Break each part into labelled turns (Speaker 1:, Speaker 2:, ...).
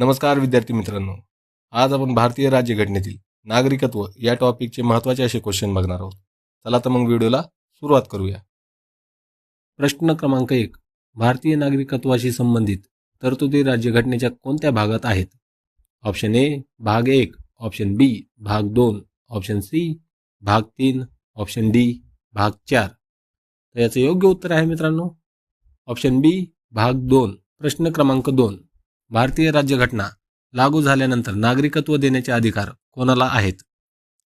Speaker 1: नमस्कार विद्यार्थी मित्रांनो. आज आपण भारतीय राज्यघटनेतील नागरिकत्व या टॉपिकचे महत्त्वाचे असे क्वेश्चन बघणार आहोत. चला तर मग व्हिडिओला सुरुवात करूया. प्रश्न क्रमांक एक. भारतीय नागरिकत्वाशी संबंधित तरतुदी राज्यघटनेच्या कोणत्या भागात आहेत? ऑप्शन ए भाग एक. ऑप्शन बी भाग दोन. ऑप्शन सी भाग तीन. ऑप्शन डी भाग चार. तर याचं योग्य उत्तर आहे मित्रांनो. ऑप्शन बी भाग दोन. प्रश्न क्रमांक दोन. भारतीय राज्यघटना लागू झाल्यानंतर नागरिकत्व देण्याचे अधिकार कोणाला आहेत?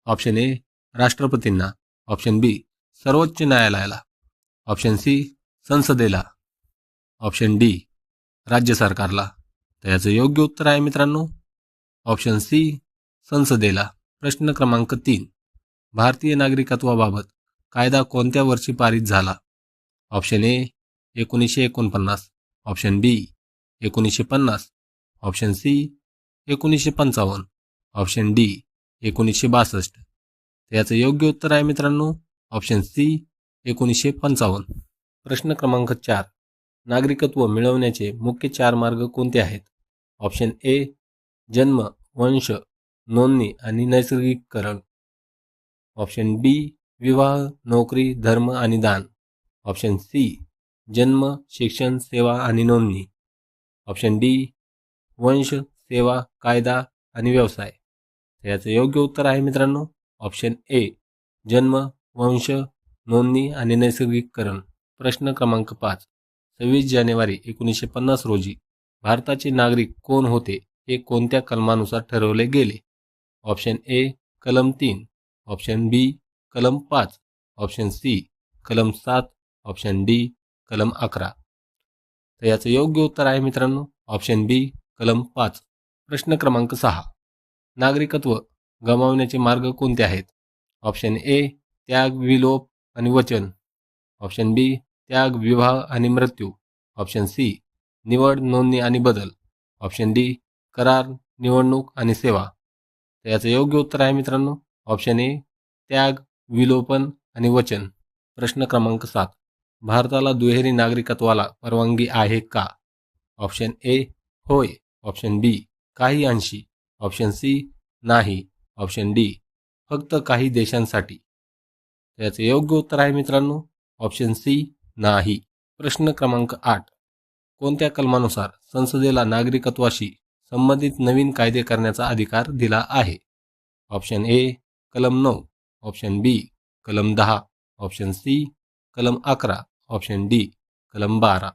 Speaker 1: ऑप्शन ए राष्ट्रपतींना. ऑप्शन बी सर्वोच्च न्यायालयाला. ऑप्शन सी संसदेला. ऑप्शन डी राज्य सरकारला. तर याचं योग्य उत्तर आहे मित्रांनो. ऑप्शन सी संसदेला. प्रश्न क्रमांक तीन. भारतीय नागरिकत्वाबाबत कायदा कोणत्या वर्षी पारित झाला? ऑप्शन ए एकोणीसशे एकोणपन्नास. ऑप्शन बी एकोणीसशे पन्नास. ऑप्शन सी एकोणीसशे पंचावन्न. ऑप्शन डी एकोणीसशे बासष्ट. तर याचं योग्य उत्तर आहे मित्रांनो ऑप्शन सी एकोणीसशे पंचावन्न. प्रश्न क्रमांक चार. नागरिकत्व मिळवण्याचे मुख्य चार मार्ग कोणते आहेत? ऑप्शन ए जन्म वंश नोंदणी आणि नैसर्गिककरण ऑप्शन बी विवाह नोकरी धर्म आणि दान. ऑप्शन सी जन्म शिक्षण सेवा आणि नोंदणी. ऑप्शन डी वंश सेवा कायदा आणि व्यवसाय. तर याचं योग्य उत्तर आहे मित्रांनो ऑप्शन ए जन्म वंश नोंदणी आणि नैसर्गिककरण. प्रश्न क्रमांक पाच सव्वीस जानेवारी एकोणीसशे पन्नास रोजी भारताचे नागरिक कोण होते हे कोणत्या कलमानुसार ठरवले गेले? ऑप्शन ए कलम तीन ऑप्शन बी कलम पाच ऑप्शन सी कलम सात ऑप्शन डी कलम अकरा. तर याचं योग्य उत्तर आहे मित्रांनो ऑप्शन बी कलम पाच. प्रश्न क्रमांक सहा. नागरिकत्व गमावण्याचे मार्ग कोणते आहेत? ऑप्शन ए त्याग विलोप आणि वचन. ऑप्शन बी त्याग विवाह आणि मृत्यू. ऑप्शन सी निवड नोंदणी आणि बदल. ऑप्शन डी करार निवडणूक आणि सेवा. तर याचं योग्य उत्तर आहे मित्रांनो ऑप्शन ए त्याग विलोपन आणि वचन. प्रश्न क्रमांक सात. भारताला दुहेरी नागरिकत्वाला परवानगी आहे का? ऑप्शन ए होय. ऑप्शन बी काही अंशी. ऑप्शन सी नाही. ऑप्शन डी फक्त काही देशांसाठी. त्याचे योग्य उत्तर आहे मित्रांनो. ऑप्शन सी नाही. प्रश्न क्रमांक आठ. कोणत्या कलमानुसार संसदेला नागरिकत्वाशी संबंधित नवीन कायदे करण्याचा अधिकार दिला आहे? ऑप्शन ए कलम नऊ. ऑप्शन बी कलम दहा. ऑप्शन सी कलम अकरा. ऑप्शन डी कलम बारा.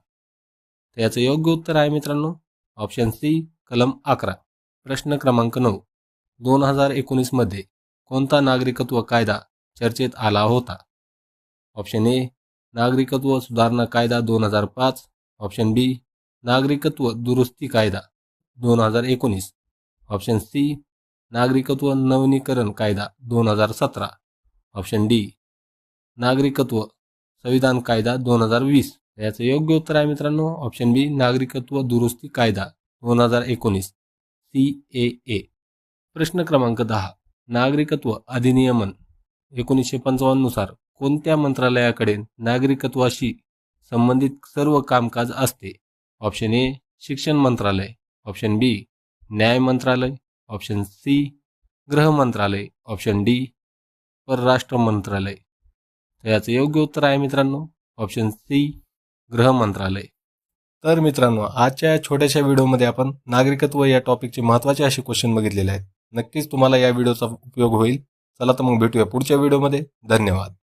Speaker 1: तर याचं योग्य उत्तर आहे मित्रांनो ऑप्शन सी कलम अकरा. प्रश्न क्रमांक नऊ. दोन हजार एकोणीसमध्ये कोणता नागरिकत्व कायदा चर्चेत आला होता? ऑप्शन ए नागरिकत्व सुधारणा कायदा दोन हजार पाच. ऑप्शन बी नागरिकत्व दुरुस्ती कायदा दोन हजार एकोणीस. ऑप्शन सी नागरिकत्व नवनीकरण कायदा दोन हजार सतरा. ऑप्शन डी नागरिकत्व संविधान कायदा दोन हजार वीस. याचं योग्य उत्तर आहे मित्रांनो ऑप्शन बी नागरिकत्व दुरुस्ती कायदा दोन हजार एकोणीस. सी ए ए प्रश्न क्रमांक दहा. नागरिकत्व अधिनियमन एकोणीसशे पंचावन्ननुसार कोणत्या मंत्रालयाकडे नागरिकत्वाशी संबंधित सर्व कामकाज असते? ऑप्शन ए शिक्षण मंत्रालय. ऑप्शन बी न्याय मंत्रालय. ऑप्शन सी गृह मंत्रालय. ऑप्शन डी परराष्ट्र मंत्रालय. तर याचं योग्य उत्तर आहे मित्रांनो. ऑप्शन सी गृह मंत्रालय. तर मित्रांनो आजच्या या छोट्याशा व्हिडिओमध्ये आपण नागरिकत्व या टॉपिकचे महत्त्वाचे असे क्वेश्चन बघितलेले आहेत. नक्कीच तुम्हाला या व्हिडिओचा उपयोग होईल. चला तर मग भेटूया पुढच्या व्हिडिओमध्ये. धन्यवाद.